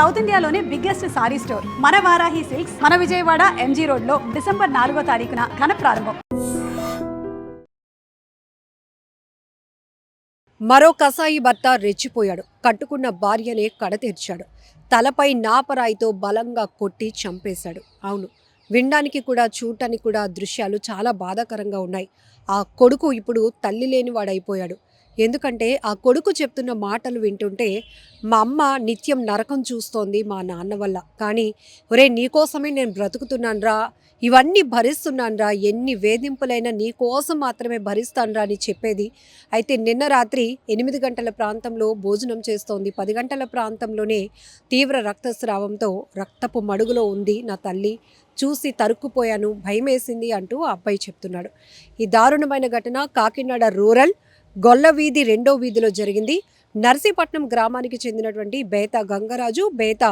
South ఇండియాలోనే biggest sorry store. మన Varahi silks మన విజయవాడ ఎంజీ రోడ్లో డిసెంబర్ నాలుగో తారీఖున ఘన ప్రారంభం. మరో కసాయి భర్త రెచ్చిపోయాడు. కట్టుకున్న భార్యనే కడతీర్చాడు. తలపై నాపరాయితో బలంగా కొట్టి చంపేశాడు. అవును వినడానికి కూడా చూడటానికి కూడా దృశ్యాలు చాలా బాధాకరంగా ఉన్నాయి. ఆ కొడుకు ఇప్పుడు తల్లి లేనివాడైపోయాడు. ఎందుకంటే ఆ కొడుకు చెప్తున్న మాటలు వింటుంటే మా అమ్మ నిత్యం నరకం చూస్తోంది మా నాన్న వల్ల. కానీ ఒరే నీకోసమే నేను బ్రతుకుతున్నానురా. ఇవన్నీ భరిస్తున్నానురా. ఎన్ని వేధింపులైనా నీకోసం మాత్రమే భరిస్తానురా అని చెప్పేది. అయితే నిన్న రాత్రి ఎనిమిది గంటల ప్రాంతంలో భోజనం చేస్తోంది. పది గంటల ప్రాంతంలోనే తీవ్ర రక్తస్రావంతో రక్తపు మడుగులో ఉంది నా తల్లి. చూసి తరుక్కుపోయాను. భయమేసింది అంటూ ఆ అబ్బాయి చెప్తున్నాడు. ఈ దారుణమైన ఘటన కాకినాడ రూరల్ గొల్ల వీధి రెండో వీధిలో జరిగింది. నర్సీపట్నం గ్రామానికి చెందినటువంటి బేత గంగరాజు బేత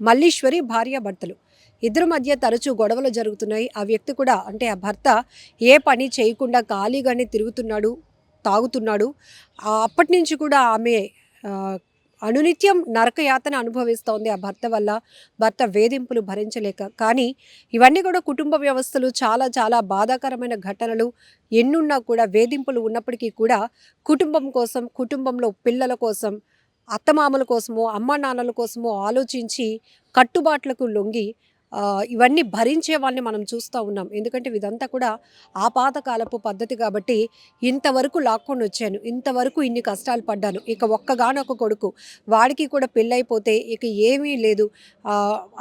మల్లీశ్వరి భార్యాభర్తలు ఇద్దరి మధ్య తరచూ గొడవలు జరుగుతున్నాయి. ఆ వ్యక్తి కూడా అంటే ఆ భర్త ఏ పని చేయకుండా ఖాళీగానే తిరుగుతున్నాడు తాగుతున్నాడు. అప్పటి నుంచి కూడా ఆమె అనునిత్యం నరకయాతన అనుభవిస్తోంది ఆ భర్త వల్ల. భర్త వేధింపులు భరించలేక. కానీ ఇవన్నీ కూడా కుటుంబ వ్యవస్థలు చాలా చాలా బాధాకరమైన ఘటనలు. ఎన్నున్నా కూడా వేధింపులు ఉన్నప్పటికీ కూడా కుటుంబం కోసం కుటుంబంలో పిల్లల కోసం అత్తమామల కోసమో అమ్మా నాన్నల కోసమో ఆలోచించి కట్టుబాట్లకు లొంగి ఇవన్నీ భరించే వాళ్ళని మనం చూస్తూ ఉన్నాం. ఎందుకంటే ఇదంతా కూడా ఆ పాతకాలపు పద్ధతి కాబట్టి ఇంతవరకు లాక్కొని వచ్చాను. ఇంతవరకు ఇన్ని కష్టాలు పడ్డాను. ఇక ఒక్కగానొక్క కొడుకు వాడికి కూడా పెళ్ళైపోతే ఇక ఏమీ లేదు.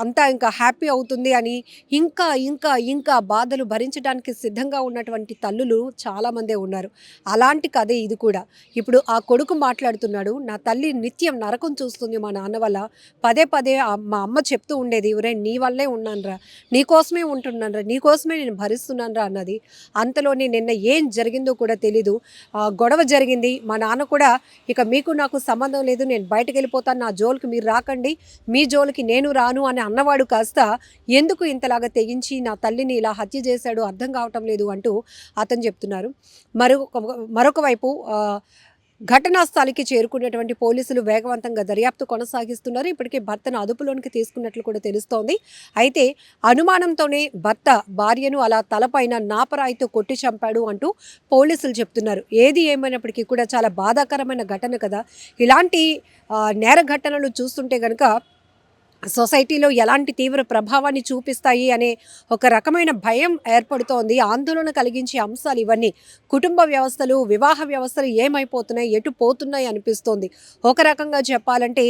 అంతా ఇంకా హ్యాపీ అవుతుంది అని ఇంకా ఇంకా ఇంకా బాధలు భరించడానికి సిద్ధంగా ఉన్నటువంటి తల్లులు చాలామందే ఉన్నారు. అలాంటి కథే ఇది కూడా. ఇప్పుడు ఆ కొడుకు మాట్లాడుతున్నాడు. నా తల్లి నిత్యం నరకం చూస్తుంది మా నాన్న వల్ల. పదే పదే మా అమ్మ చెప్తూ ఉండేది ఒరే నీ వల్లే ఉన్నానరా. నీకోసమే ఉంటున్నానురా. నీకోసమే నేను భరిస్తున్నానురా అన్నది. అంతలోనే నిన్న ఏం జరిగిందో కూడా తెలీదు. గొడవ జరిగింది. మా నాన్న కూడా ఇక మీకు నాకు సంబంధం లేదు. నేను బయటకు వెళ్ళిపోతాను. నా జోలికి మీరు రాకండి. మీ జోలికి నేను రాను అని అన్నవాడు కాస్త ఎందుకు ఇంతలాగా తెగించి నా తల్లిని ఇలా హత్య చేశాడు అర్థం కావటం లేదు అంటూ అతను చెప్తున్నారు. మరొక మరొక వైపు ఘటనా స్థలికి చేరుకున్నటువంటి పోలీసులు వేగవంతంగా దర్యాప్తు కొనసాగిస్తున్నారు. ఇప్పటికే భర్తను అదుపులోనికి తీసుకున్నట్లు కూడా తెలుస్తోంది. అయితే అనుమానంతోనే భర్త భార్యను అలా తలపైన నాపరాయితో కొట్టి చంపాడు అంటూ పోలీసులు చెప్తున్నారు. ఏది ఏమైనప్పటికీ కూడా చాలా బాధాకరమైన ఘటన కదా. ఇలాంటి నేర ఘటనలు చూస్తుంటే కనుక సొసైటీలో ఎలాంటి తీవ్ర ప్రభావాన్ని చూపిస్తాయి అనే ఒక రకమైన భయం ఏర్పడుతోంది. ఆందోళన కలిగించే అంశాలు ఇవన్నీ. కుటుంబ వ్యవస్థలు వివాహ వ్యవస్థలు ఏమైపోతున్నాయి? ఎటు పోతున్నాయి అనిపిస్తోంది. ఒక రకంగా చెప్పాలంటే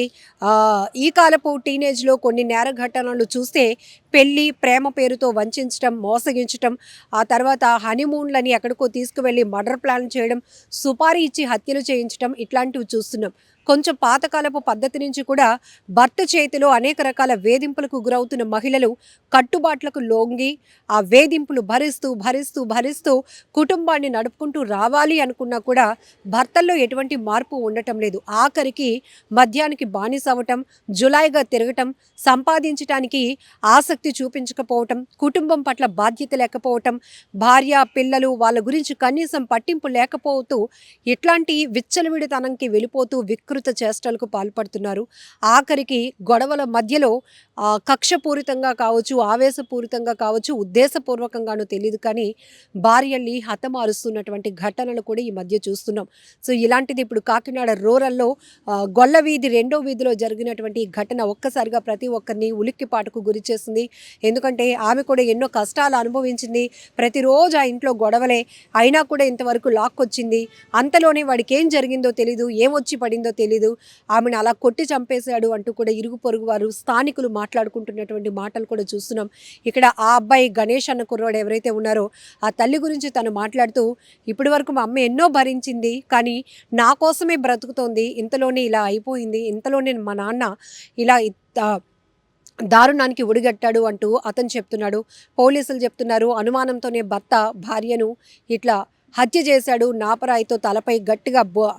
ఈ కాలపు టీనేజ్లో కొన్ని నేర ఘటనలు చూస్తే పెళ్ళి ప్రేమ పేరుతో వంచడం మోసగించటం ఆ తర్వాత హనీమూన్లని ఎక్కడికో తీసుకువెళ్ళి మర్డర్ ప్లాన్ చేయడం సుపారీ ఇచ్చి హత్యలు చేయించడం ఇట్లాంటివి చూస్తున్నాం. కొంచెం పాతకాలపు పద్ధతి నుంచి కూడా భర్త చేతిలో అనేక రకాల వేధింపులకు గురవుతున్న మహిళలు కట్టుబాట్లకు లొంగి ఆ వేధింపులు భరిస్తూ భరిస్తూ భరిస్తూ కుటుంబాన్ని నడుపుకుంటూ రావాలి అనుకున్నా కూడా భర్తల్లో ఎటువంటి మార్పు ఉండటం లేదు. ఆఖరికి మద్యానికి బానిస అవ్వటం జులాయిగా తిరగటం సంపాదించటానికి ఆసక్తి చూపించకపోవటం కుటుంబం పట్ల బాధ్యత లేకపోవటం భార్య పిల్లలు వాళ్ళ గురించి కనీసం పట్టింపు లేకపోతూ ఇట్లాంటి విచ్చలవిడితనంకి వెళ్ళిపోతూ వికృత చేష్టలకు పాల్పడుతున్నారు. ఆఖరికి గొడవల మధ్యలో కక్షపూరితంగా కావచ్చు ఆవేశపూరితంగా కావచ్చు ఉద్దేశపూర్వకంగానో తెలియదు కానీ భార్యల్ని హతమారుస్తున్నటువంటి ఘటనలు కూడా ఈ మధ్య చూస్తున్నాం. సో ఇలాంటిది ఇప్పుడు కాకినాడ రూరల్లో గొల్ల వీధి రెండో వీధిలో జరిగినటువంటి ఘటన ఒక్కసారిగా ప్రతి ఒక్కరిని ఉలిక్కిపాటుకు గురి చేసింది. ఎందుకంటే ఆమె కూడా ఎన్నో కష్టాలు అనుభవించింది. ప్రతిరోజు ఆ ఇంట్లో గొడవలే. అయినా కూడా ఇంతవరకు లాక్కొచ్చింది. అంతలోనే వాడికి ఏం జరిగిందో తెలీదు ఏం వచ్చి పడిందో తెలీదు. ఆమెను అలా కొట్టి చంపేశాడు అంటూ కూడా ఇరుగు పొరుగు వారు స్థానికులు మాట్లాడుకుంటున్నటువంటి మాటలు కూడా చూస్తున్నాం. ఇక్కడ ఆ అబ్బాయి గణేష్ అన్న కుర్రాడు ఎవరైతే ఉన్నారో ఆ తల్లి గురించి తను మాట్లాడుతూ ఇప్పటి వరకు మా అమ్మ ఎన్నో భరించింది కానీ నా కోసమే బ్రతుకుతోంది. ఇంతలోనే ఇలా అయిపోయింది. ఇంతలోనే మా నాన్న ఇలా దారుణానికి ఒడిగట్టాడు అంటూ అతను చెప్తున్నాడు. పోలీసులు చెప్తున్నారు. అనుమానంతోనే భర్త భార్యను ఇట్లా హత్య చేశాడు నాపరాయితో తలపై గట్టిగా బ-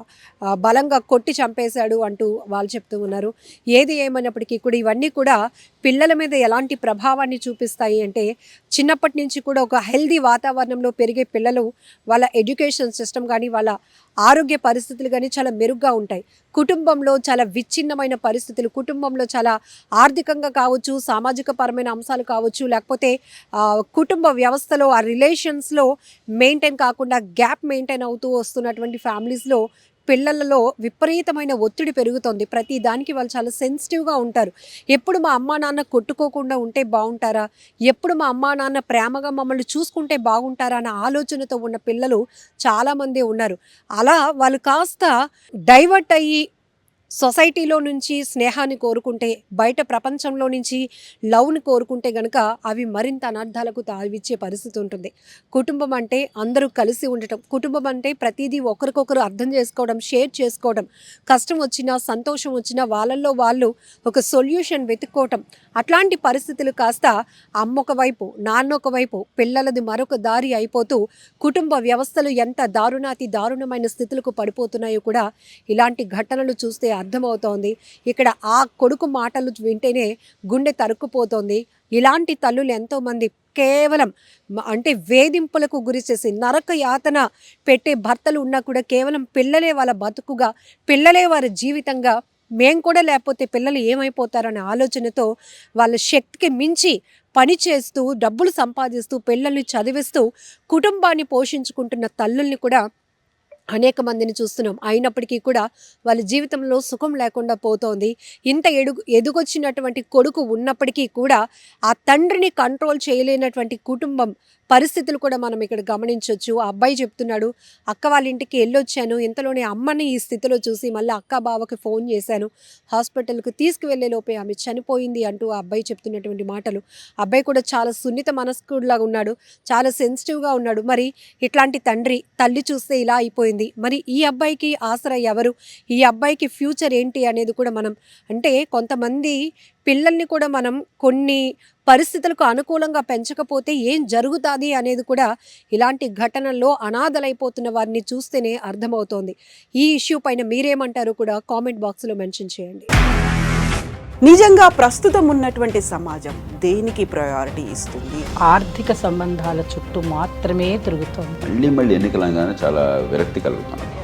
బలంగా కొట్టి చంపేశాడు అంటూ వాళ్ళు చెప్తూ ఉన్నారు. ఏది ఏమైనప్పటికీ కూడా ఇవన్నీ కూడా పిల్లల మీద ఎలాంటి ప్రభావాన్ని చూపిస్తాయి అంటే చిన్నప్పటి నుంచి కూడా ఒక హెల్దీ వాతావరణంలో పెరిగే పిల్లలు వాళ్ళ ఎడ్యుకేషన్ సిస్టమ్ కానీ వాళ్ళ ఆరోగ్య పరిస్థితులు కానీ చాలా మెరుగ్గా ఉంటాయి. కుటుంబంలో చాలా విచ్ఛిన్నమైన పరిస్థితులు కుటుంబంలో చాలా ఆర్థికంగా కావచ్చు సామాజిక పరమైన అంశాలు కావచ్చు లేకపోతే కుటుంబ వ్యవస్థలో ఆ రిలేషన్స్లో మెయింటైన్ కాకుండా గ్యాప్ మెయింటైన్ అవుతూ వస్తున్నటువంటి ఫ్యామిలీస్లో పిల్లలలో విపరీతమైన ఒత్తిడి పెరుగుతుంది. ప్రతి దానికి వాళ్ళు చాలా సెన్సిటివ్గా ఉంటారు. ఎప్పుడు మా అమ్మా నాన్న కొట్టుకోకుండా ఉంటే బాగుంటారా? ఎప్పుడు మా అమ్మా నాన్న ప్రేమగా మమ్మల్ని చూసుకుంటే బాగుంటారా అన్న ఆలోచనతో ఉన్న పిల్లలు చాలామంది ఉన్నారు. అలా వాళ్ళు కాస్త డైవర్ట్ అయ్యి సొసైటీలో నుంచి స్నేహాన్ని కోరుకుంటే బయట ప్రపంచంలో నుంచి లవ్ని కోరుకుంటే గనక అవి మరింత అనర్థాలకు తావిచ్చే పరిస్థితి ఉంటుంది. కుటుంబం అంటే అందరూ కలిసి ఉండటం కుటుంబం అంటే ప్రతిదీ ఒకరికొకరు అర్థం చేసుకోవడం షేర్ చేసుకోవడం. కష్టం వచ్చినా సంతోషం వచ్చినా వాళ్ళల్లో వాళ్ళు ఒక సొల్యూషన్ వెతుక్కోవటం. అట్లాంటి పరిస్థితులు కాస్త అమ్మ ఒకవైపు నాన్న ఒకవైపు పిల్లలది మరొక దారి అయిపోతూ కుటుంబ వ్యవస్థలు ఎంత దారుణాతి దారుణమైన స్థితులకు పడిపోతున్నాయో కూడా ఇలాంటి ఘటనలు చూస్తే అర్థమవుతోంది. ఇక్కడ ఆ కొడుకు మాటలు వింటేనే గుండె తరుక్కుపోతోంది. ఇలాంటి తల్లులు ఎంతోమంది కేవలం అంటే వేధింపులకు గురి చేసి నరక యాతన పెట్టే భర్తలు ఉన్నా కూడా కేవలం పిల్లలే వాళ్ళ బతుకుగా పిల్లలే వారి జీవితంగా మేం కూడా లేకపోతే పిల్లలు ఏమైపోతారనే ఆలోచనతో వాళ్ళ శక్తికి మించి పని చేస్తూ డబ్బులు సంపాదిస్తూ పిల్లల్ని చదివిస్తూ కుటుంబాన్ని పోషించుకుంటున్న తల్లుల్ని కూడా అనేక మందిని చూస్తున్నాం. అయినప్పటికీ కూడా వాళ్ళ జీవితంలో సుఖం లేకుండా పోతోంది. ఇంత ఎడుగు ఎదుగొచ్చినటువంటి కొడుకు ఉన్నప్పటికీ కూడా ఆ తండ్రిని కంట్రోల్ చేయలేనటువంటి కుటుంబం పరిస్థితులు కూడా మనం ఇక్కడ గమనించవచ్చు ఆ అబ్బాయి చెప్తున్నాడు అక్క వాళ్ళ ఇంటికి వెళ్ళొచ్చాను. ఇంతలోనే అమ్మని ఈ స్థితిలో చూసి మళ్ళీ అక్క బావకి ఫోన్ చేశాను. హాస్పిటల్కి తీసుకువెళ్ళే లోపే ఆమె చనిపోయింది అంటూ ఆ అబ్బాయి చెప్తున్నటువంటి మాటలు. అబ్బాయి కూడా చాలా సున్నిత మనస్కుడిలాగా ఉన్నాడు చాలా సెన్సిటివ్గా ఉన్నాడు. మరి ఇట్లాంటి తండ్రి తల్లి చూస్తే ఇలా అయిపోయింది. మరి ఈ అబ్బాయికి ఆసరా ఎవరు? ఈ అబ్బాయికి ఫ్యూచర్ ఏంటి అనేది కూడా మనం అంటే కొంతమంది పిల్లల్ని కూడా మనం కొన్ని పరిస్థితులకు అనుకూలంగా పెంచకపోతే ఏం జరుగుతుంది అనేది కూడా ఇలాంటి ఘటనల్లో అనాథలైపోతున్న వారిని చూస్తేనే అర్థమవుతోంది. ఈ ఇష్యూ పైన మీరేమంటారో కూడా కామెంట్ బాక్స్లో మెన్షన్ చేయండి. నిజంగా ప్రస్తుతం ఉన్నటువంటి సమాజం దేనికి ప్రయారిటీ ఇస్తుంది? ఆర్థిక సంబంధాల చుట్టూ మాత్రమే తిరుగుతోంది. మళ్ళీ మళ్ళీ ఎన్నికలంగానే చాలా విరక్తి కలుగుతాను